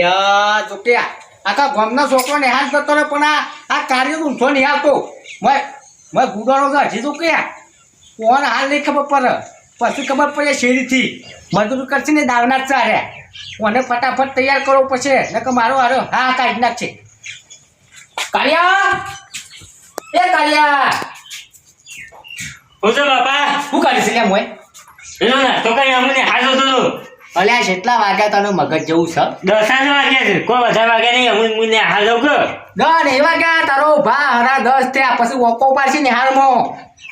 અલ્યા જોટ્યા આખા ગામના છોકરો નિહાલ જતો રહે પણ આ આ કાર્ય ઊંઠો નહીં આવતો. મેં મેં ગુડાડો તો હજી તો ક્યાં? કોણ હાલ નહીં ખબર પડે. પછી ખબર પડે શેરીથી. મજૂર કરશે ને દાવના જ કોને ફટાફટ તૈયાર કરવો પડશે. નકર મારો હારો હા કાઢી નાખશે. કાળિયા! એ કાળિયા! હું બાપા? શું લે મોય? એનો ના તો કઈ અમને હાજો તો અલ્યા કેટલા વાગ્યા તને મગજ જેવું છે? દસ જ વાગ્યા છે. કોઈ વધારે વાગ્યા નહીં. અમુક મુને લઉં કે દસ એવા વાગ્યા. તારો ભા હરા દસ થયા. પછી વોકો પાડશે નિહાળમાં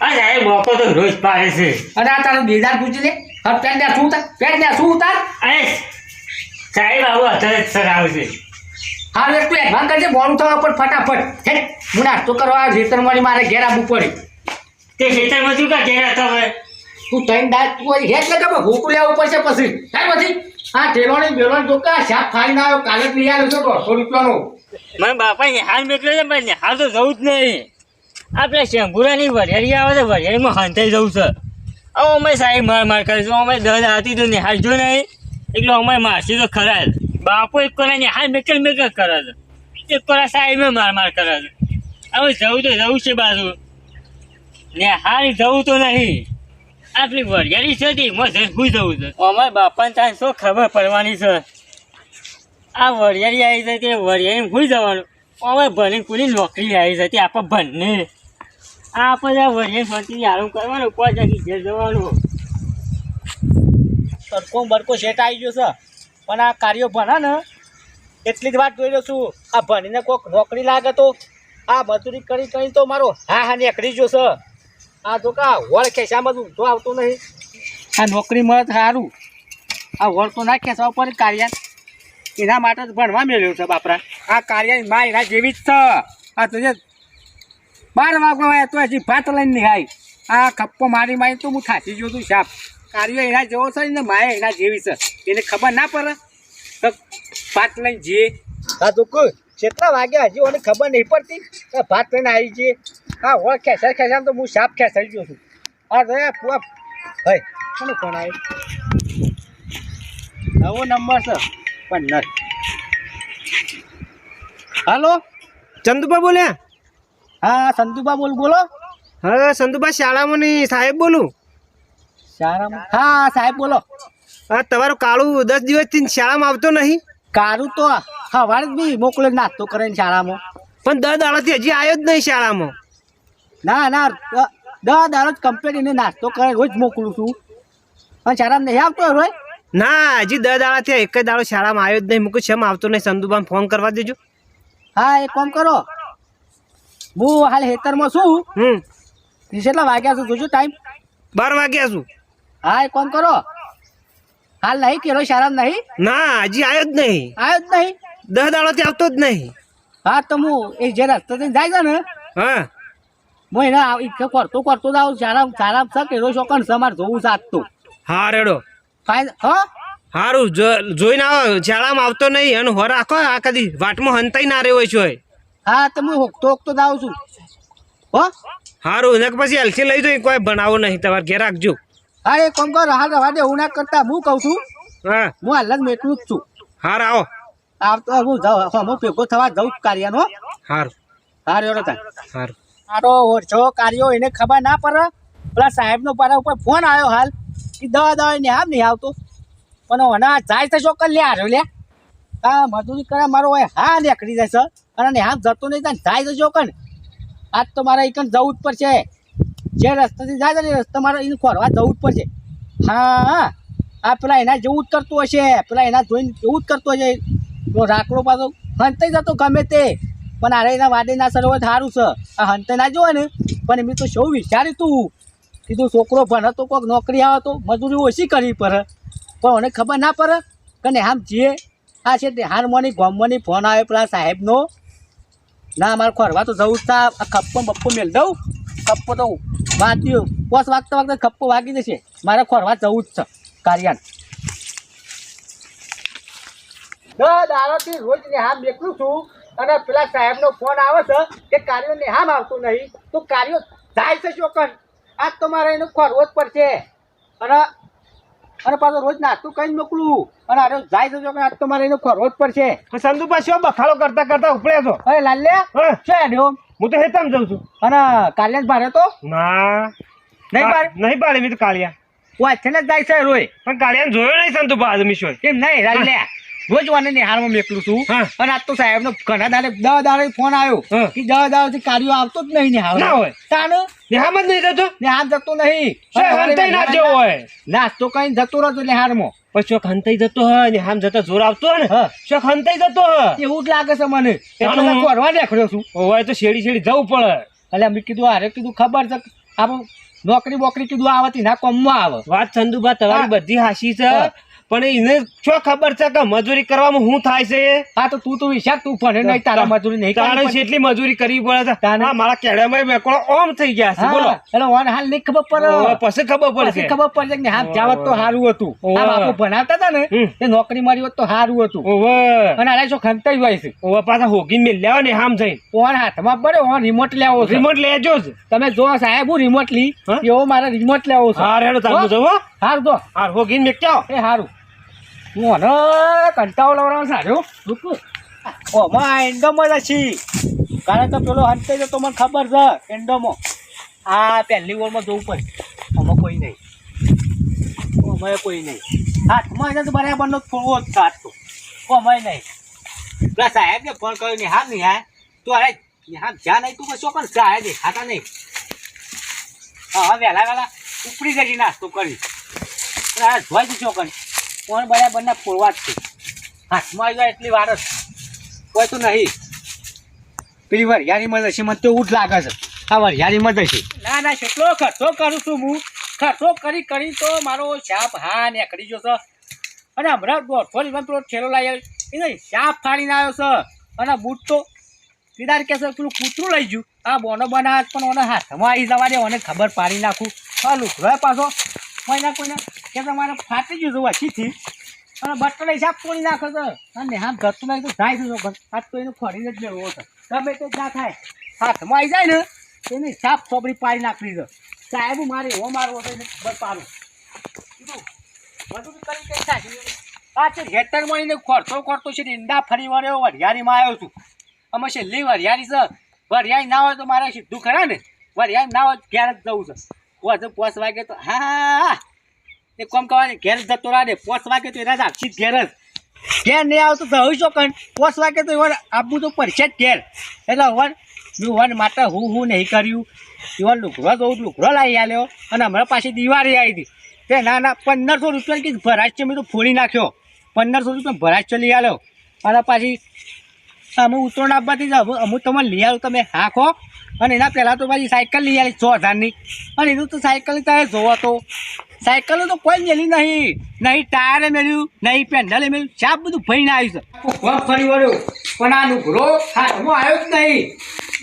આ સાહેબ વોકો તો રોજ પાડે છે. અરે આ તારો દીદાર પૂછી લે. હવે પેન ને શું ઉતાર? પેન ને શું ઉતાર? અરે સાહેબ આવું અત્યારે જ સર આવશે હાલ એક તું એડવાન્સ કરજે બોલું થવા પણ ફટાફટ. હે? હું નાસ્તો કરવા ખેતર મળી મારે ઘેર આવવું પડે. તે ખેતરમાં શું કા ઘેર હતા હવે તું ત્રણ દાંત અહીં હેઠ લગા પણ ભૂખ લેવું પડશે પછી. ત્યાર પછી. આ ટેલોની બેલોની જોકા શાક ખાઈને આવ્યો? કાલે લઈ આવ્યો છો દોઢસો રૂપિયાનો. મારા બાપા ને હાલ મેકલ્યો છે, પણ હાલ તો જવું જ નહીં. આપણે શેમ્પુરાની વરિયાળી આવે છે, વરિયાળીમાં હંતાઈ જવું છે. હવે અમે સાહેબ માર માર કરે છે અમે દસ આવતી તો નિહાળ જો નહીં. એટલે અમારે મારસી તો ખરા જ. બાપો એક કોરા નિહાળ મેકલ મેકલ કરે છે. એક કોરા સાહેબ માર માર કરે છે. હવે જવું તો જવું છે બાજુ. નિહાળ જવું તો નહીં. આપણી વરિયાળી છે તે એમાં જઈને સુઈ જવું છે. અમારા બાપાને ત્યાં શું ખબર પડવાની છે? આ વરિયાળી આવી છે તે વરિયાળી ભૂલી જવાનું? અમારે ભલે કુલી નોકરી આવી છે તે આપણે ભણને. આ આપણે આ વરિયાળી શાંતિથી આરામ કરવાનું કોઈ જગ્યાએ ઘેર જવાનું. તડકો બરકો સેટ આવી ગયો છે. પણ આ કાર્યો ભણા ને એટલી જ વાત જોઈ રહ્યો છું. આ ભણીને કોઈક નોકરી લાગે તો આ મજૂરી કરી કરી તો મારો હા હા નીકળી ગયો છે. આ તો કા વળ ખેંચામાં તો ઊંધો આવતો નહીં. આ નોકરી મળે સારું. આ વળ તો ના ખેંચવા પડે કાર્ય એના માટે જ ભણવા મેળ્યો છે બાપરા. આ કાર્યમાં એના જેવી જ છે. આ તો બાર વાગવા આવ્યા તો હજી ભાત લઈને નિહાય. આ ખપ્પો મારી મારી તો હું થાચી ગયો તું સાપ. કાર્યો એના જેવો છે ને માય એના જેવી છે. એને ખબર ના પડે. તો ભાત લઈને જઈએ. હા તો કોઈ કેટલા વાગ્યા હજી મને ખબર નહીં પડતી. ભાત લઈને આવી જઈએ. હા હોય ખેંચા ખેંચા તો હું સાપ ખેંચાઈ ગયો છું. આ એ પુઆ ભાઈ કોને ફોન આવ્યો નવો નંબર છે પંદર હાલો? ચંદુભા બોલ્યા હા સંતુભા બોલ બોલો. હા સંતુભા શાળામાં નહીં સાહેબ બોલું? શાળામાં? હા સાહેબ બોલો. હા તમારું કાળું દસ દિવસથી શાળામાં આવતો નહીં? કાળું તો સવારે જ બી મોકલે નાસ્તો કરે શાળામાં. પણ દસ દાડાથી હજી આવ્યો જ નહીં શાળામાં. ના ના દસ દાડો કમ્પ્લીટ એને નાસ્તો કરે રોજ મોકલું છું. પણ શાળા નહીં આવતો રોય ના હજી દસ દાડાથી એક જ દાડો શાળામાં આવ્યો જ નહીં. મૂકું શેમ આવતો નહીં. ચંદુબાને ફોન કરવા દેજો. હા એક કામ કરો. હું હાલ હેતરમાં છું. હમ. કેટલા વાગ્યા છું જોજો ટાઈમ બાર વાગ્યા છું. હા એક કામ કરો. હાલ નહીં કેરો શાળા નહીં? ના હજી આવ્યો જ નહીં. આવ્યો જ નહીં? દસ દાડો આવતો જ નહીં. હા તો હું એ જે રસ્તે જાય છે ને હા. હું એને કરતો કરતો જ આવું શાળા શાળા છે કેરો છોકન છે મારે જોવું સાચતું હા રેડો. ફાઈન હા? સારું જોઈને આવો. શાળામાં આવતો નહીં. અને હો રાખો. આ કદી વાટમાં હંતાઈ ના રહ્યો હોય છે હા તો હું હોકતો હોકતો જાઉં છું. હો? સારું ને પછી હલકી લઈ જઈ. કોઈ બનાવો નહીં. તમારે ઘેર રાખજો. હા એ કામ કરો. હાલ રવા દે. હું ના કરતા હું કહું છું? હા. હું હાલ જ મેટલું જ છું. હાર આવો. આવતો હું જાઉં. હું ભેગો થવા જઉં કાર્યનો હારું. હાર એવડો તાર હારું. મારો ઓછો કાર્યો એને ખબર ના પડે. પેલા સાહેબનો પારા ઉપર ફોન આવ્યો હાલ. કે દવા દવા ને આમ નહીં આવતો. પણ હના જાય તો ચોક્કસ લે હાર્યો લે. હા મજૂરી કરે, મારો હોય હા નીકળી જાય સર અને ને આમ જતો નહીં, ત્યાં જાય તો ચોક્કસ. આજ તો મારે એકન જવું જ પડશે. જે રસ્તાથી જાય ને રસ્તો મારે એને ખોરવા જવું જ પડશે. હા, આ પેલા એના જેવું જ કરતું હશે. પેલા એના જોઈને એવું જ કરતું હશે. રાખડો પાછો હંતાઈ જતો ગમે તે. પણ અરે એના વાદે ના સરોવર સારું છે. આ હંતે ના જોવે ને. પણ એમ તો શું વિચાર્યું તું. કીધું છોકરો ભણ હતો કોઈક નોકરી આવે તો મજૂરી ઓછી કરવી પડે? પણ મને ખબર ના પડે કે આમ જે આ છે તે હારમોની ગોમોની ફોન આવે પેલા સાહેબનો. ના, મારે ખોરવા તો જવું તા. આ ખપ્પો બપ્પો મેળ દઉં. ખપ્પો તો વાગ્યું. પોસ વાગતા વાગતા ખપ્પો વાગી જશે. મારે ખોરવા જવું જ છે કાર્યાન. દાદાથી રોજ ને હા મેકલું છું. અને પેલા સાહેબનો ફોન આવે છે કે કાર્યો નેહામ આવતું નહીં તો કાર્યો જાય છે ચોકન આજ તો મારે એનો ખોરવો જ પડશે. અને અને પાછો રોજ નાસ્તું કઈ મોકલું. અને અરે જાય છે ચોકન આજ તો મારે એનો ખરો જ પડશે. સંદુભા શું બખાડો કરતા કરતા ઉપડ્યા છો? અરે લાલ્યા હા? શું હેડ્યો હું તો હેતામ જઉં છું. અને કાલે જ ભારે તો? ના. નહીં પાડે નહીં પાડે મેં તો કાળિયા. વાંચે ને જ જાય છે રોય પણ કાળિયાને જોયો નહીં સંતુભા પાછો મિશોય એમ નહીં લાલ્યા. રોજ વાને નિહાળમાં મેકલું છું. અને આજ તો સાહેબ નો ઘણા દાડે દસ દાડે ફોન આવ્યો કે દસ દાડે કાર્યો આવતો જ નહીં નિહાળ ના હોય. તાન નિહામ જ નહીં જતો? નિહાળ જતો નહીં. ના જેવો હોય? નાસ્તો કઈ જતો રહેતો નિહાળમાં. પછી ચોક હંતાઈ જતો હોય ને આમ જતા જોર આવતો હોય ને ચોક હંતાઈ જતો હોય. એવું જ લાગે છે મને. એટલું કરવા નીકળ્યો છું. હોય તો શેડી શેડી જવું પડે. એટલે અમે કીધું અરે કીધું ખબર છે આપણે નોકરી બોકરી કીધું આવતી ના કોમમાં આવે. વાત સંદુભા તમારી બધી હાશી છે. પણ એને શું ખબર છે કે મજૂરી કરવામાં શું થાય છે? હા તો તું તો વિશાખ તું ભણે નહીં તારા મજૂરી નહીં પડે. કેટલી મજૂરી કરવી પડે છે. હા, મારા કેળામાં મેકોળો ઓમ થઈ ગયા છે બોલો. એટલે ઓન હાલ નહીં ખબર પડે. પછી ખબર પછી પડશે ખબર પડશે કે હા જાવત તો સારું હતું. આ બાપુ ભણાવતા હતા ને એ નોકરી મારી હોત તો સારું હતું. અને અઢાઈસો શું ખંતાઈ હોય છે. ઓવા પાછા હોગીને મેં લેવા ને આમ થઈ ઓન હાથમાં પડે ઓન રિમોટ લેવો રિમોટ લેજો જ. તમે જો સાહેબ હું રિમોટ લી? એવો મારે રિમોટ લેવો છે. હા રેડો તારું હો? જવો. હાર તો હાર હોગીને મેં ક્યાં? એ સારું અને કંટાળો લવડાવ સારું ઓમાં એન્ડોમાં જ છી કારણ કે પેલો હંતે તો મને ખબર છે એન્ડોમાં આ પહેલી ઓવરમાં જોવું પડે આમાં કોઈ નહીં આમાં કોઈ નહીં હાથમાં એને તો બરાબરનો થોડો જ કાઢતો આમાં નહીં પેલા સાહેબને ફોન કર્યો ને હા નહીં હા તું અરે હા જ્યાં નહીં તું કશો પણ સાહેબ દેખાતા નહીં હા હા વહેલા વહેલા ઉપડી જજી નાસ્તો કરી અને આ ધોઈ દીધો કરી કોણ બરાબરના ફોડવા જ છે. હાથમાં આવી જાય એટલી વાર જ. કોઈ તો નહીં. પેલી વરિયાળીમાં જશે, મને તો એવું જ લાગે છે. આ વરિયાળીમાં જશે. ના ના કેટલો ખર્ચો કરું છું હું. ખર્ચો કરી કરી તો મારો શાપ હા નીકળી ગયો છે. અને હમણાં દોઢસો લીટર પેલો ઠેલો લાવી આવ્યો. એને શાપ ફાડીને આવ્યો છે. અને બૂટ તો કીધાર કે છે, પેલું કૂતરું લઈ ગયું. આ બોનો બનાવે પણ ઓને હાથમાં આવી જવા દે ઓને ખબર પાડી નાખું. હા લુકડો પાછો. કોઈના કોઈને કે તમારે ફાટી ગયું છે વચ્ચીથી અને બટન હિસાબ તોડી નાખો તો. અને હા ઘરતું નહીં તો જાય છે છોકર હાથ તો એનું ફરીને જ લેવો હતો ગમે તે ના થાય. હાથમાં આવી જાય ને, એની હિસાબ ચોપડી પાડી નાખી દો સાહેબ મારે એવો મારવો તો એને ખબર પાડું. બધું કરી કઈ થાય આ છે હેઠળ એને ખોરતો ખોરતો છે ઈંડા ફરી વળ્યો, વરિયાળીમાં આવ્યો છું. અમે છેલ્લી વરિયાળી છે. વરિયાળી ના હોય તો મારે સીધું ખરા ને? વરિયાળી ના હોય જ જવું છે. પોસ પોસ વાગે તો, હા હા એ કોમ કહેવાય ઘેર જતો રાડે પોસ વાગે તો રાજા આપશી ઘેર જ. ઘેર નહીં આવતો તો હોય કણ પોસ વાગે તો એવા આપવું તો પડશે જ ઘેર. એટલે વન, મેં વન માટે હું હું નહીં કર્યું. એવા લુકડો જવું લુકડો લાવી આલ્યો અને હમણાં પાછી દિવાળી આવી હતી. તે ના ના, પંદરસો રૂપિયા કીધું ભરાશ મેં તો ફોડી નાખ્યો. પંદરસો રૂપિયા ભરાશ લઈ આવ્યો અને પાછી અમે ઉત્તરાયણ આપવાથી અમુક તમે લઈ આવ્યો તમે હાંખો અને એના પહેલાં તો પાછી સાયકલ લઈ આવી છ હજારની. અને એનું તો સાયકલ તારે જોવો તો. સાયકલ તો કોઈ મેલ્યું નહીં. નહીં ટાયરે મેળ્યું નહીં પેન્ડલે મેળ્યું સાપ બધું ફરીને આવ્યું છે. કોણ ફરી વળ્યો. પણ આ નુભરો હાથમાં આવ્યો જ નહીં.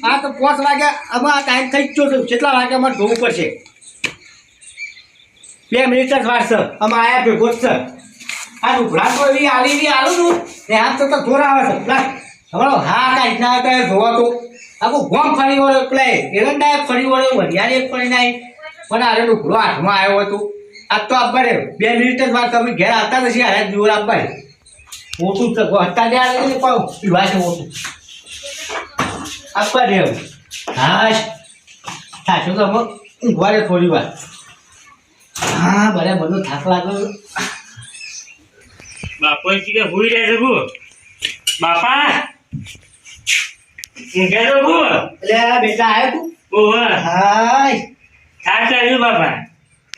આ તો પાંચ વાગે અમે આ ટાઈમ થઈ જ ગયો કેટલા વાગે અમારે જોવું પડશે? બે મિનિટ જ વાર છે. અમે આયા ભેગો જ છે. આ નુભરા તો એવી આલી આલું તું ને આમ તો જોર આવે છે. હા કાંઈ ના જોવા તો. આખું ગોમ ફરી વળ્યો પેલા એરંડા ફરી વળ્યો વરિયાળી ફરી નાય પણ આરે નુકરો હાથમાં આવ્યો હતો. આ તો આપવા રે બે મિનિટ જ વાર તમે ઘેર આવતા નથી હારે જોર આપવા. રે ઓછું હતા ને પણ પીવા છે ઓછું આપવા દે હવે. હા થાક્યો તો ઊંઘવા દે થોડી વાર. હા ભલે બધો થાક લાગ્યો. બાપો કે ભૂઈ રહે છે બાપા! ઊંઘે તો એટલે આ બેટા આવ્યો તું? ઓહ હાય. થાક બાપા.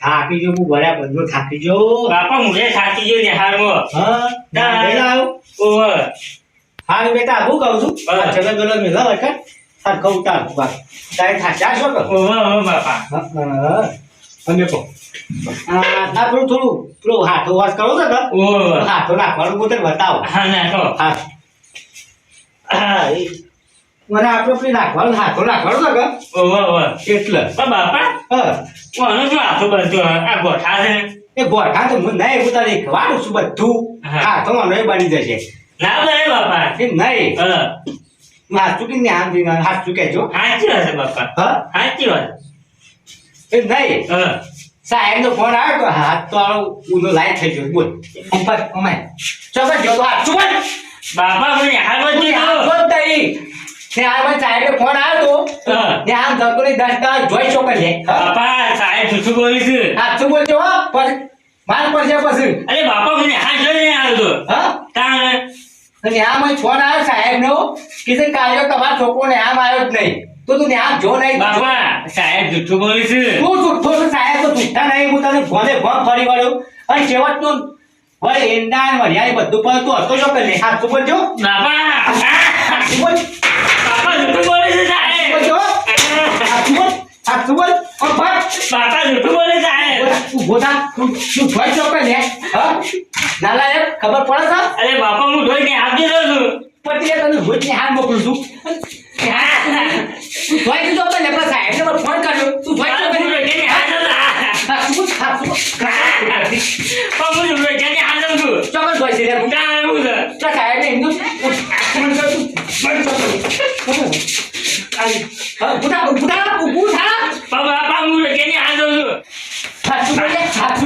થાકી જો હું જો થાકી જો બાપા મુझे થાકી ગયો ને હારમાં. હા. ના બેટા આવ્યો ઓહ હા. બેટા હું કહું છું. ચલો ચલો મેલા વખત તાર કહું તાર બાપ. તારે થાક્યા છો કે ઓહ ઓહ બાપા. હા તમે કહો. આ ના થોડું પેલું હાથો વાસ કરો છો કે ઓહ હાથો નાખવાનું પોતે બતાવો. હા ના હા. હા મને આપણો પેલી નાખવાનું હાથો નાખવાનું છે કે? ઓહ ઓહ. એટલે. બાપા હા. કોનો જો હાથો બધું? આ ગોઠા છે? એ ગોઠા તો હું નહીં હું તારે છું બધું. હાથો મને બની જશે. ના બને બાપા. એમ નહીં. હા. હાથ ચૂકી ને આમ થઈને હાથ કહેજો સાચી વાત છે બાપા. હા? સાચી વાત. એ નહીં. સાહેબ નો ફોન આવ્યો તો હાથ તો આવો ઊંધો લાઈટ થઈ ગયો. બોલ. ઉપર અમાય ચોક્કસ જો તો હાથ. ચુપ બાપા મને હાલમાં જ તું હાથ કીધું. બોલ તઈ. તે હાલમાં સાહેબે ફોન આવ્યો તો. હા. તે આમ ધક્કો નહીં દસતા જોઈ ચોકર લે બાપા સાહેબ જૂઠું બોલી છે? હાથ શું બોલજો હો. પછી માર પડશે પછી. અરે બાપા મને હાથ જોઈને આવ્યો તો. હા? તાણ? અને આમ અહીં ફોન આવ્યો સાહેબનો કે છે કાલ્યો તમારો છોકરો ને આમ આવ્યો જ નહીં. તો તું આમ જો નહીં. બાપા સાહેબ જૂઠું બોલી છે? તું જુઠ્ઠો છે સાહેબ? તો જુઠ્ઠા નહીં હું તને ગોને ફોન ફરી વળ્યો અને છેવટનું વળી એંડા વરિયાળી બધું પણ તું હતો શું કરી હાથ શું બોલજો? બાપા હાથ બોલ જૂઠું બોલે છે સાહેબ. બાપા જૂઠું બોલે સાહેબ. તું તું તું જોઈ શું કરી હા? ખબર પડે છે અરે બાપા હું ધોઈને આપી દઉં છું. પછી તને રોજની હાથ મોકલું છું.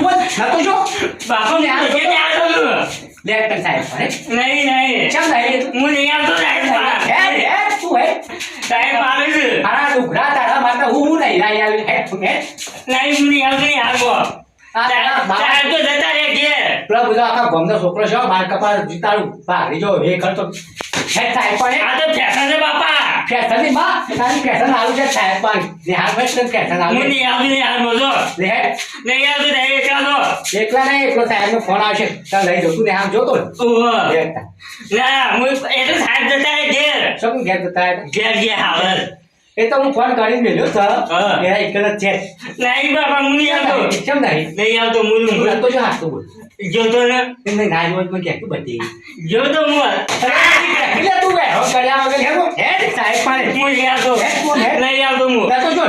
બોલ નતો જો. બાપા હું ધોઈને હાથ દઉં છું. લે તને સાહેબ અરે નહીં નહીં. કેમ સાહેબ હું નહીં આવતો સાહેબ. હે હે તું હે. સાહેબ આવે છે. તારા ડુગરા તારા માટે હું હું નહીં લાઈ આવી હે તું હે. નહીં હું નહીં આવતો નહીં આ બાપ. સાહેબ તો જતા રહે ઘેર. પેલા બધા આખા ગામનો છોકરો છે બાર કપાળ જીતાડું. ભાગી જો એ કરતો હે સાહેબ પણ આ તો ફેશન છે બાપા. ફેશનની માં તારી ફેશન આલું છે સાહેબ પણ નિહાર ભાઈ તને હું આલું નહીં આવતો નહીં હાલવો જો લે નહીં આવતો સાહેબ ચાલો એકલા નહીં એકલો સાહેબ નો ફોન આવશે. ચાલ લઈ જતું ને આમ જોતો ને ના હું એ તો સાહેબ જતા ઘેર. શું ઘેર જતા ઘેર ઘેર હાવર એ તો હું ફોન કરી મેલ્યો હા. એના જ છે. નહીં બાપા હું નહીં આવતો. કેમ નહીં નહીં આવતો હું હું તો જો હાથ બોલ. જોતો ને? એમને ના જોવા મને ક્યાંથી બધી. જોતો હું એટલે તું બેઠો કર્યા વગર હેરો હે સાહેબ પાડે હું નહીં આવતો. હે, હે? નહીં આવતો હું. તો જો.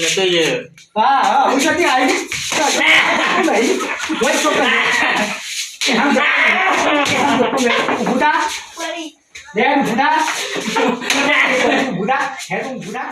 લે તો એ. હા હા હું છતી આવી નહીં. જોઈ છો કે આમ બુડા દેન બુડા બુડા હે તું બુડા